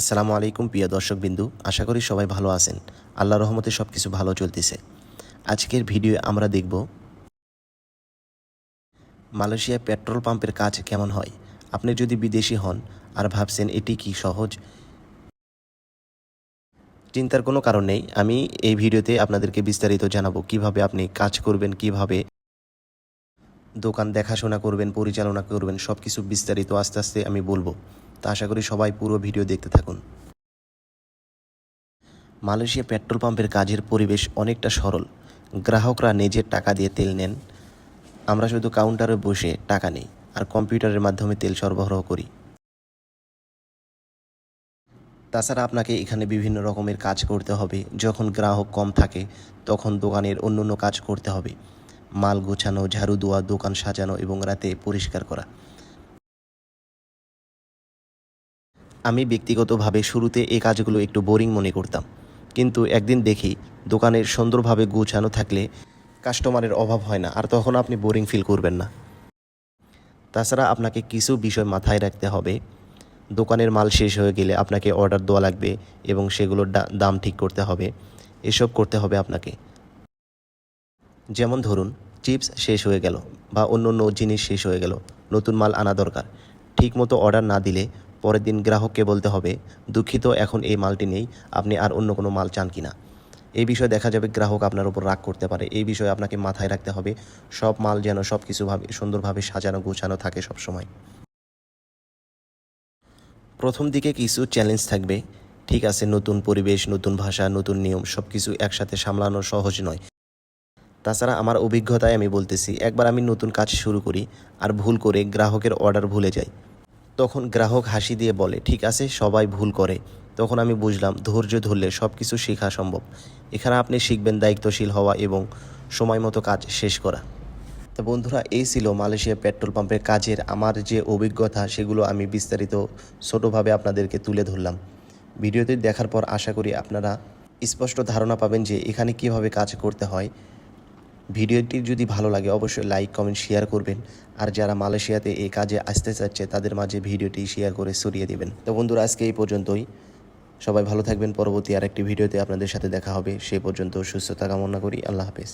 আসসালামু আলাইকুম প্রিয় দর্শকবিন্দু, আশা করি সবাই ভালো আছেন। আল্লাহ রহমতে সব কিছু ভালো চলতেছে। আজকের ভিডিও আমরা দেখব মালয়েশিয়া পেট্রোল পাম্পের কাজ কেমন হয়। আপনি যদি বিদেশি হন আর ভাবছেন এটি কি সহজ, চিন্তার কোনো কারণ নেই। আমি এই ভিডিওতে আপনাদেরকে বিস্তারিত জানাব। কীভাবে আপনি কাজ করবেন, কীভাবে দোকান দেখাশোনা করবেন, পরিচালনা করবেন সব কিছু বিস্তারিত আস্তে আস্তে আমি বলব। তা আশা করি সবাই পুরো ভিডিও দেখতে থাকুন। মালয়েশিয়া পেট্রোল পাম্পের কাজের পরিবেশ অনেকটা সরল। গ্রাহকরা নিজের টাকা দিয়ে তেল নেন। আমরা শুধু কাউন্টারে বসে টাকা নেই, আর কম্পিউটারের মাধ্যমে তেল সরবরাহ করি। তাছাড়া আপনাকে এখানে বিভিন্ন রকমের কাজ করতে হবে। যখন গ্রাহক কম থাকে, তখন দোকানের অন্য অন্য কাজ করতে হবে। মাল গোছানো, ঝাড়ু দেওয়া দোকান সাজানো এবং রাতে পরিষ্কার করা। আমি ব্যক্তিগতভাবে শুরুতে এই কাজগুলো একটু বোরিং মনে করতাম। কিন্তু একদিন দেখি দোকানের সুন্দরভাবে গোছানো থাকলে কাস্টমারের অভাব হয় না, আর তখন আপনি বোরিং ফিল করবেন না। তাছাড়া আপনাকে কিছু বিষয় মাথায় রাখতে হবে। দোকানের মাল শেষ হয়ে গেলে আপনাকে অর্ডার দেওয়া লাগবে এবং সেগুলোর দাম ঠিক করতে হবে। এসব করতে হবে আপনাকে। যেমন ধরুন চিপস শেষ হয়ে গেল বা অন্য অন্য জিনিস শেষ হয়ে গেল, নতুন মাল আনা দরকার। ঠিকমতো অর্ডার না দিলে পরের দিন গ্রাহককে বলতে হবে, দুঃখিত, এখন এই মালটি নেই, আপনি আর অন্য কোনো মাল চান কিনা? এই বিষয়ে দেখা যাবে গ্রাহক আপনার উপর রাগ করতে পারে। এই বিষয়ে আপনাকে মাথায় রাখতে হবে, সব মাল যেন সব কিছুভাবে সুন্দরভাবে সাজানো, গোছানো থাকে সব সময় প্রথম দিকে কিছু চ্যালেঞ্জ থাকবে। ঠিক আছে, নতুন পরিবেশ, নতুন ভাষা, নতুন নিয়ম সব কিছু একসাথে সামলানো সহজ নয়। তাছাড়া আমার অভিজ্ঞতায় আমি বলতেছি, একবার আমি নতুন কাজ শুরু করি আর ভুল করে গ্রাহকের অর্ডার ভুলে যাই। তখন গ্রাহক হাসি দিয়ে বলে, ঠিক আছে, সবাই ভুল করে। তখন আমি বুঝলাম, ধৈর্য ধরলে সব কিছু শেখা সম্ভব। এখানে আপনি শিখবেন দায়িত্বশীল হওয়া এবং সময় মতো কাজ শেষ করা। তো বন্ধুরা, এই ছিল মালয়েশিয়া পেট্রোল পাম্পের কাজের আমার যে অভিজ্ঞতা, সেগুলো আমি বিস্তারিত ছোটোভাবে আপনাদেরকে তুলে ধরলাম। ভিডিওটি দেখার পর আশা করি আপনারা স্পষ্ট ধারণা পাবেন যে এখানে কীভাবে কাজ করতে হয়। ভিডিওটি যদি ভালো লাগে, অবশ্যই লাইক কমেন্ট শেয়ার করবেন। আর যারা মালয়েশিয়াতে এই কাজে আসতে চাচ্ছে, তাদের মাঝে ভিডিওটি শেয়ার করে সরিয়ে দেবেন। তো বন্ধুরা, আজকে এই পর্যন্তই। সবাই ভালো থাকবেন। পরবর্তী আরেকটি ভিডিওতে আপনাদের সাথে দেখা হবে। সেই পর্যন্ত সুস্থতা কামনা করি। আল্লাহ হাফেজ।